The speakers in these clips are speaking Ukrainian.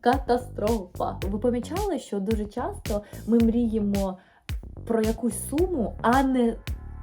Катастрофа. Ви помічали, що дуже часто ми мріємо про якусь суму, а не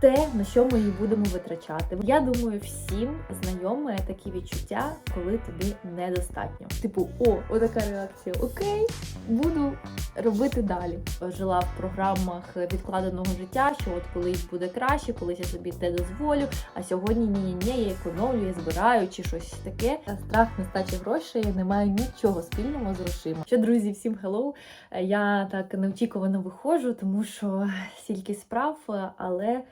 те, на що ми її будемо витрачати. Я думаю, всім знайоме такі відчуття, коли тобі недостатньо. Типу, о, отака реакція. Окей, буду робити далі. Жила в програмах відкладеного життя, що от колись буде краще, колись я собі те дозволю. А сьогодні ні, ні, ні, я економлю, я збираю чи щось таке. Страх нестачі грошей не має нічого спільного з грошима. Що, друзі, всім хеллоу! Я так неочікувано виходжу, тому що стільки справ, але е,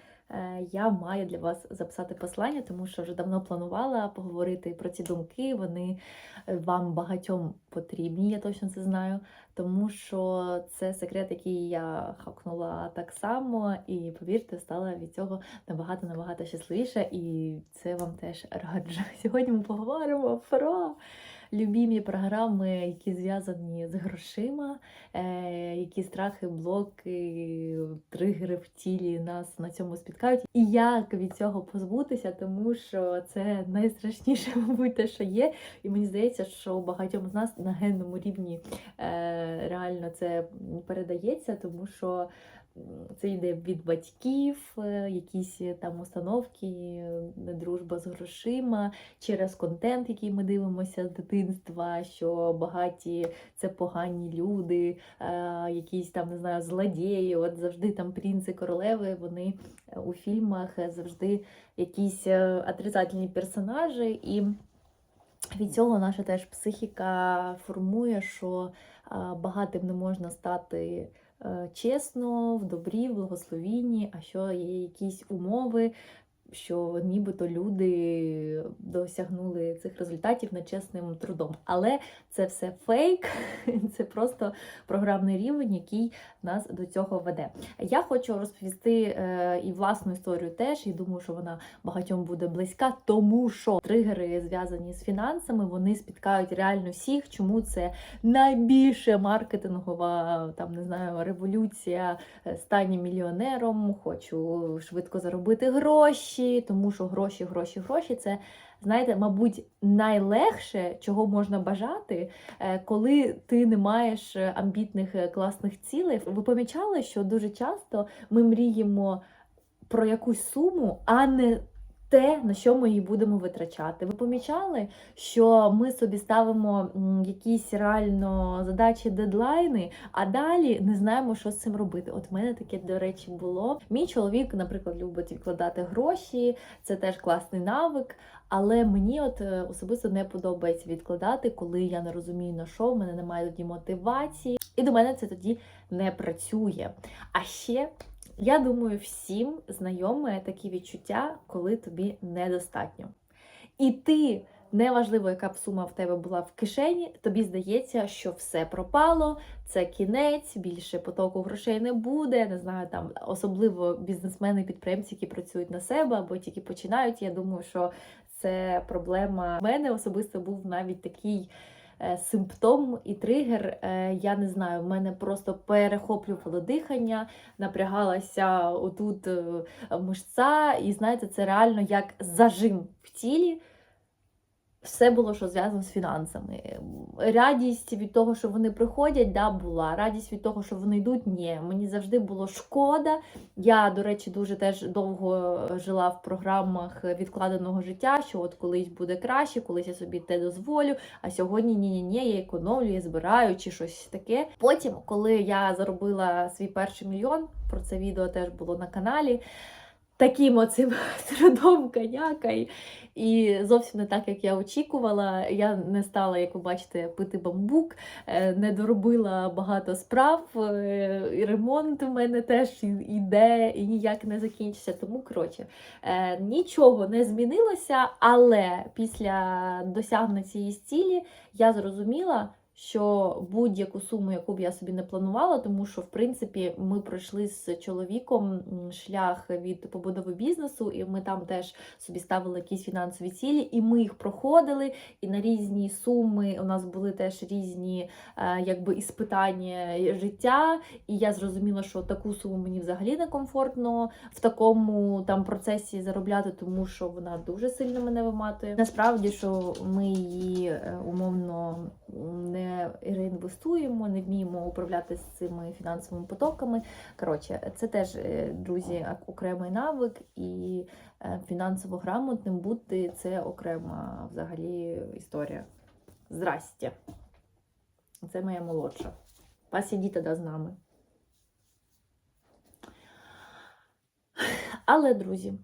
я маю для вас записати послання, тому що вже давно планувала поговорити про ці думки. Вони е, вам багатьом потрібні, я точно це знаю. Тому що це секрет, який я хакнула так само, і повірте, стала від цього набагато набагато щасливіша, і це вам теж раджу. Сьогодні ми поговоримо про любімі програми, які зв'язані з грошима, е, які страхи, блоки, тригери в тілі нас на цьому спіткають. І як від цього позбутися, тому що це найстрашніше, мабуть, те, що є. І мені здається, що багатьом з нас на генному рівні е, реально це передається, тому що це йде від батьків, е, якісь там установки, е, дружба з грошима, через контент, який ми дивимося з дитинства, що багаті це погані люди, е, якісь там не знаю, злодії. От завжди там принци, королеви, вони е, у фільмах е, завжди якісь е, отрицательні персонажі. І від цього наша теж психіка формує, що багатим не можна стати е, чесно, в добрі, в благословінні, а що є якісь умови, що нібито люди досягнули цих результатів нечесним трудом. Але це все фейк, це просто програмний рівень, який нас до цього веде. Я хочу розповісти е, і власну історію теж, і думаю, що вона багатьом буде близька, тому що тригери зв'язані з фінансами, вони спіткають реально всіх. Чому це найбільше маркетингова там не знаю революція е, стані мільйонером, хочу швидко заробити гроші, тому що гроші, гроші, гроші це. Знаєте, мабуть, найлегше, чого можна бажати, е, коли ти не маєш е, амбітних е, класних цілей. Ви помічали, що дуже часто ми мріємо про якусь суму, а не те, на що ми її будемо витрачати. Ви помічали, що ми собі ставимо якісь реально задачі, дедлайни, а далі не знаємо, що з цим робити. От в мене таке, до речі, було. Мій чоловік, наприклад, любить відкладати гроші, це теж класний навик. Але мені от е, особисто не подобається відкладати, коли я не розумію на що, в мене немає тоді мотивації, і до мене це тоді не працює. А ще я думаю, всім знайоме такі відчуття, коли тобі недостатньо. І ти, неважливо, яка б сума в тебе була в кишені, тобі здається, що все пропало, це кінець, більше потоку грошей не буде. Не знаю, там особливо бізнесмени, підприємці, які працюють на себе або тільки починають. Я думаю, що це проблема. У мене особисто був навіть такий симптом і тригер. Е, Я не знаю, в мене просто перехоплювало дихання, напрягалася отут е, мишця, і знаєте, це реально як зажим в тілі. Все було, що зв'язано з фінансами. Радість від того, що вони приходять, да, була. Радість від того, що вони йдуть, ні. Мені завжди було шкода. Я, до речі, дуже теж довго жила в програмах відкладеного життя, що от колись буде краще, колись я собі те дозволю. А сьогодні ні, ні, ні, я економлю, я збираю чи щось таке. Потім, коли я заробила свій перший мільйон, про це відео теж було на каналі. Таким оцим трудом коняка і, і зовсім не так, як я очікувала. Я не стала, як ви бачите, пити бамбук, е, не доробила багато справ. е, І ремонт у мене теж іде і ніяк не закінчиться. Тому коротше, е, нічого не змінилося, але після досягнення цієї цілі я зрозуміла. Що будь-яку суму, яку б я собі не планувала, тому що в принципі ми пройшли з чоловіком шлях від побудови бізнесу, і ми там теж собі ставили якісь фінансові цілі, і ми їх проходили. І на різні суми у нас були теж різні е, якби іспитання життя. І я зрозуміла, що таку суму мені взагалі не комфортно в такому там процесі заробляти, тому що вона дуже сильно мене виматує. Насправді, що ми її е, умовно не не реінвестуємо, не вміємо управляти з цими фінансовими потоками. Коротше, це теж, е, друзі, окремий навик, і е, фінансово грамотним бути це окрема взагалі історія. Здрасте. Це моя молодша. Посидіть тоді з нами. Але, друзі,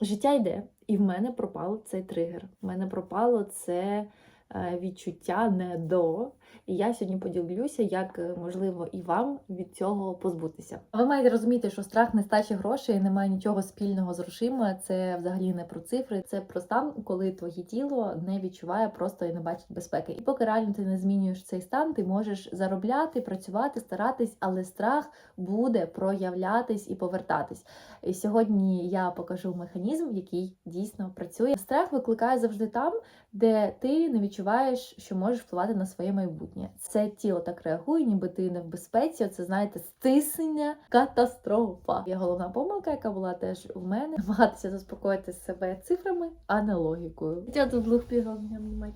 життя йде, і в мене пропав цей тригер. В мене пропало це відчуття не до. І я сьогодні поділюся, як е, можливо і вам від цього позбутися. Ви маєте розуміти, що страх нестачі грошей не має нічого спільного з грошима. Це взагалі не про цифри, це про стан, коли твоє тіло не відчуває просто і не бачить безпеки. І поки реально ти не змінюєш цей стан, ти можеш заробляти, працювати, старатись, але страх буде проявлятись і повертатись. І сьогодні я покажу механізм, який дійсно працює. Страх викликає завжди там, де ти не відчуваєш, що можеш впливати на своє майбутнє. Це тіло так реагує, ніби ти не в безпеці. Це знаєте, стиснення, катастрофа. Є головна помилка, яка була теж в мене. Намагатися заспокоїти себе цифрами, а не логікою. Я тут пігав мене внимати.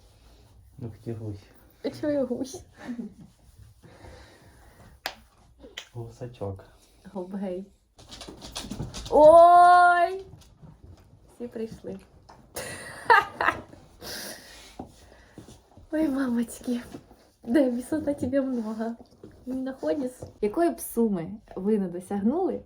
Ну, где гусь? Чого я гусь? Гусачок. Гей. Ой! Всі прийшли. Ой, мамочки, да, висота тебе много. Не находишь? Якої б суми ви не досягнули,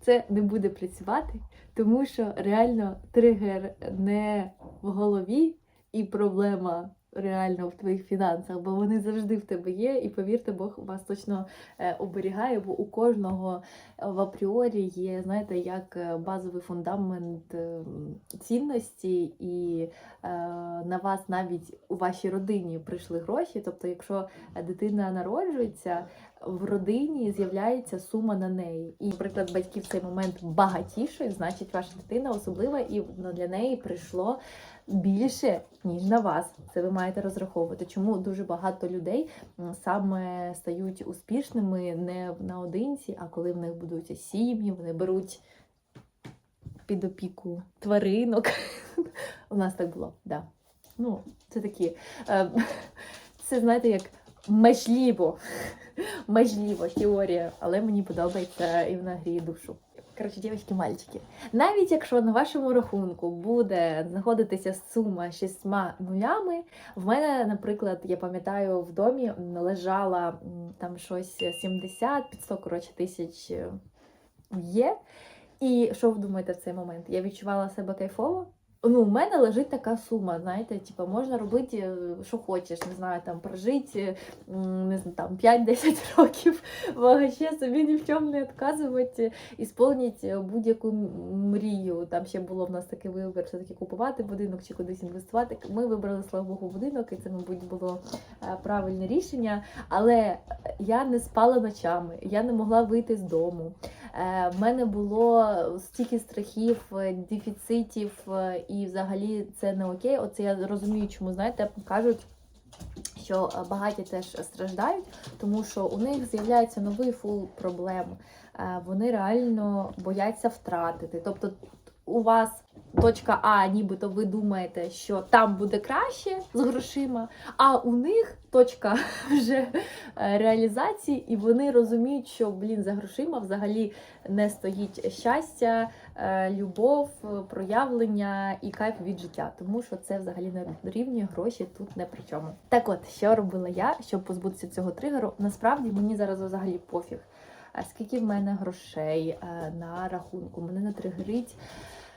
це не буде працювати, тому що реально тригер не в голові і проблема реально в твоїх фінансах, бо вони завжди в тебе є, і повірте, Бог вас точно е, оберігає, бо у кожного в апріорі є, знаєте, як е, базовий фундамент е, цінності, і е, на вас навіть у вашій родині прийшли гроші. Тобто, якщо дитина народжується, в родині з'являється сума на неї. І, наприклад, батьки в цей момент багатіші, значить, ваша дитина особлива, і для неї прийшло більше, ніж на вас. Це ви маєте розраховувати. Чому дуже багато людей саме стають успішними не наодинці, а коли в них будуються сім'ї, вони беруть під опіку тваринок. У нас так було, да. Ну, це такі. е, Це знаєте, як межліво. Межліво теорія, але мені подобається і вона гріє душу. Коротше, дівчатки, мальчики. Навіть якщо на вашому рахунку буде знаходитися сума шістьма нулями, в мене, наприклад, я пам'ятаю, в домі лежала там щось 70 під 100 коротше, тисяч е, є. І що ви думаєте в цей момент? Я відчувала себе кайфово. Ну, у мене лежить така сума, знаєте, типу, можна робити, е, що хочеш, не знаю, там прожити не знаю, там 5-10 років, вообще собі ні в чому не відказувати, ісполнити будь-яку мрію. Там ще було в нас такий вибір, все-таки купувати будинок чи кудись інвестувати. Ми вибрали, слава Богу, будинок, і це, мабуть, було е, правильне рішення. Але я не спала ночами, я не могла вийти з дому. Е, В мене було стільки страхів, е, дефіцитів, е, і взагалі це не окей. Оце я розумію, чому знаєте, кажуть. Що багаті теж страждають, тому що у них з'являється новий фул проблем. Вони реально бояться втратити. Тобто у вас точка А, нібито ви думаєте, що там буде краще з грошима, а у них точка вже е, реалізації, і вони розуміють, що блін за грошима взагалі не стоїть щастя, е, любов, проявлення і кайф від життя, тому що це взагалі не дорівнює гроші тут не при чому. Так от, що робила я, щоб позбутися цього тригеру? Насправді мені зараз взагалі пофіг. Скільки в мене грошей е, на рахунку, мене не тригерить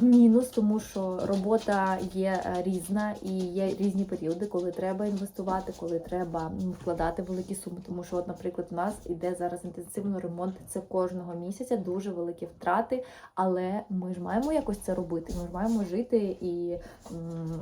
мінус, тому що робота є е, різна і є різні періоди, коли треба інвестувати, коли треба вкладати великі суми. Тому що, от, наприклад, у нас іде зараз інтенсивно ремонт. Це кожного місяця дуже великі втрати. Але ми ж маємо якось це робити. Ми ж маємо жити і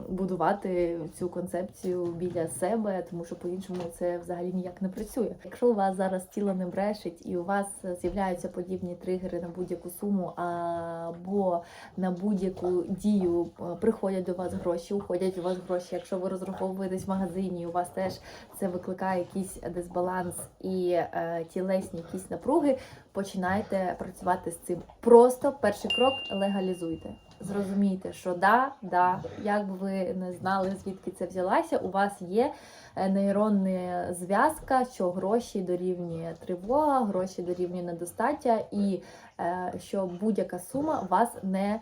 будувати цю концепцію біля себе, тому що по-іншому це взагалі ніяк не працює. Якщо у вас зараз тіло не брешить і у вас з'являються подібні тригери на будь-яку суму або на будь-яку дію е, приходять до вас гроші, уходять у вас гроші. Якщо ви розраховуєтесь в магазині, у вас теж це викликає якийсь дисбаланс і е, тілесні якісь напруги. Починайте працювати з цим. Просто перший крок легалізуйте. Зрозумійте, що да, да, як би ви не знали, звідки це взялася, у вас є е, нейронна зв'язка, що гроші дорівнює тривога, гроші дорівнює недостаття, і е, що будь-яка сума вас не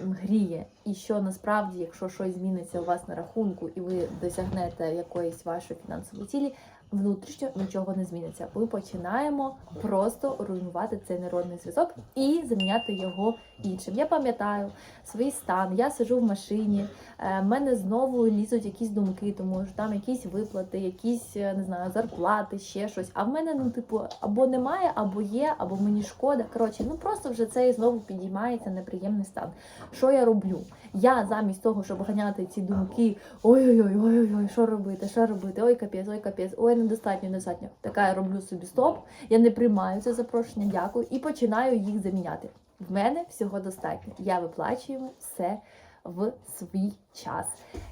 гріє. І що насправді, якщо щось зміниться у вас на рахунку, і ви досягнете якоїсь вашої фінансової цілі, внутрішньо нічого не зміниться. Ми починаємо просто руйнувати цей нейронний зв'язок і заміняти його іншим. Я пам'ятаю свій стан, я сижу в машині, е, в мене знову лізуть якісь думки, тому що там якісь виплати, якісь е, не знаю, зарплати, ще щось. А в мене, ну, типу, або немає, або є, або мені шкода. Коротше, ну просто вже це знову підіймається неприємний стан. Що я роблю? Я замість того, щоб ганяти ці думки, ой-ой-ой, ой-ой-ой, що робити, що робити, ой, капець, ой, капець, ой, недостатньо, недостатньо. Така я роблю собі стоп, я не приймаю це запрошення, дякую, і починаю їх заміняти. В мене всього достатньо. Я виплачую все в свій час.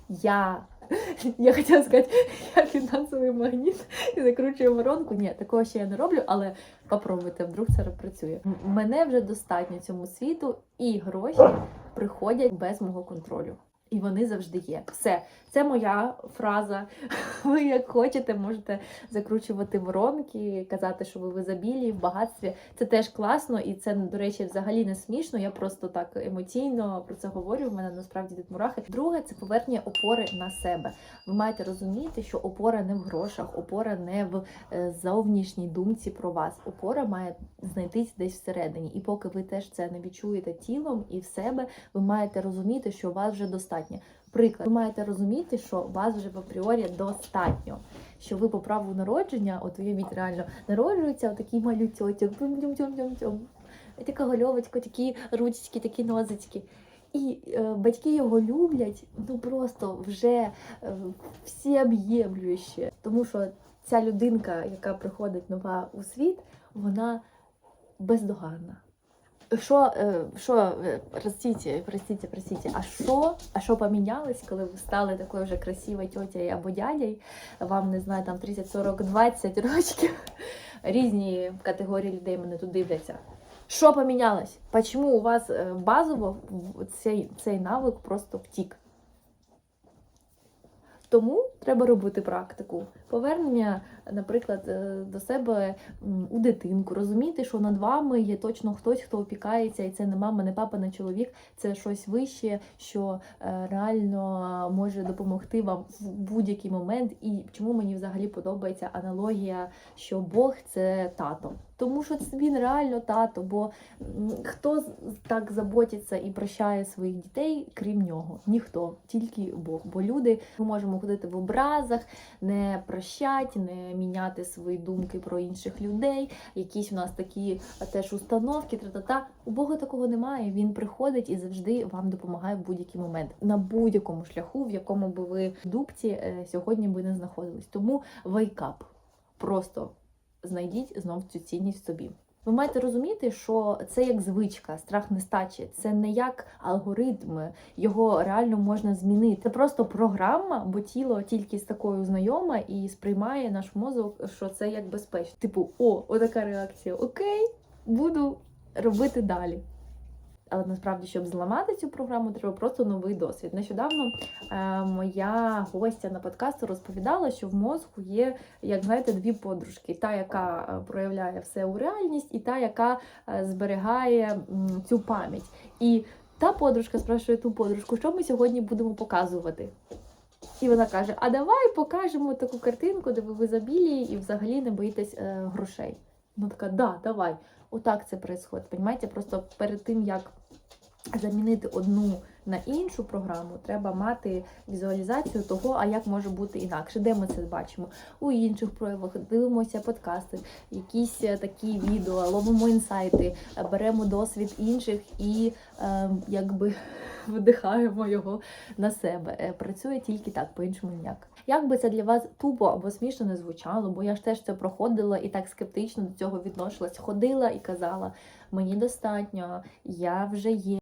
Я, я хотіла сказати, я фінансовий магніт і закручую воронку. Ні, такого ще я не роблю, але попробуйте, вдруг це працює. Мене вже достатньо цьому світу, і гроші приходять без мого контролю. І вони завжди є. Все, це моя фраза. Ви як хочете, можете закручувати воронки, казати, що ви в ізобілії, в багатстві. Це теж класно, і це, до речі, взагалі не смішно. Я просто так емоційно про це говорю. В мене насправді тут мурахи. Друге, це повернення опори на себе. Ви маєте розуміти, що опора не в грошах, опора не в е, зовнішній думці про вас. Опора має знайтись десь всередині. І поки ви теж це не відчуєте тілом і в себе, ви маєте розуміти, що у вас вже достатньо. Приклад, ви маєте розуміти, що вас вже в апріорі достатньо. Що ви по праву народження, от уявіть реально, народжується отакий малютьотик, така гольовочка, такі ручечки, такі нозички. І е, батьки його люблять, ну просто вже е, всеоб'ємлюще. Тому що ця людинка, яка приходить нова у світ, вона бездоганна. Що, е, що, е, простите, простите, простите, а що, а що помінялось, коли ви стали такою вже красивою тьотєю або дядей, вам, не знаю, там 30, 40, 20 років, різні категорії людей мене тут дивляться. Що помінялось? Чому у вас е, базово цей, цей навик просто втік? Тому треба робити практику. Повернення, наприклад, е, до себе у дитинку, розуміти, що над вами є точно хтось, хто опікається, і це не мама, не папа, не чоловік, це щось вище, що е, реально може допомогти вам в будь-який момент. І чому мені взагалі подобається аналогія, що Бог це тато. Тому що він реально тато, бо хто так заботиться і прощає своїх дітей, крім нього? Ніхто, тільки Бог. Бо люди ми можемо ходити в образах, не прощати, не міняти свої думки про інших людей. Якісь у нас такі теж установки, тра-та-та. У Бога такого немає. Він приходить і завжди вам допомагає в будь-який момент на будь-якому шляху, в якому би ви в дубці е, сьогодні би не знаходились. Тому up. Просто знайдіть знов цю цінність собі. Ви маєте розуміти, що це як звичка, страх нестачі, це не як алгоритм, його реально можна змінити. Це просто програма, бо тіло тільки з такою знайоме і сприймає наш мозок, що це як безпечно. Типу, о, отака реакція. Окей, буду робити далі. Але насправді, щоб зламати цю програму, треба просто новий досвід. Нещодавно е, моя гостя на подкасту розповідала, що в мозку є, як знаєте, дві подружки: та, яка е, проявляє все у реальність, і та, яка е, зберігає цю пам'ять. І та подружка спрашує ту подружку, що ми сьогодні будемо показувати. І вона каже: А давай покажемо таку картинку, де ви в ізобілії і взагалі не боїтесь е, грошей. Вона така, да, давай. Отак це відбувається. Понимаєте, просто перед тим як замінити одну на іншу програму, треба мати візуалізацію того, а як може бути інакше. Де ми це бачимо? У інших проявах дивимося подкасти, якісь е, такі відео, ловимо інсайти, беремо досвід інших і е, якби вдихаємо його на себе. Е, Працює тільки так, по-іншому ніяк. Як би це для вас тупо або смішно не звучало, бо я ж теж це проходила і так скептично до цього відношилась. Ходила і казала: мені достатньо, я вже є.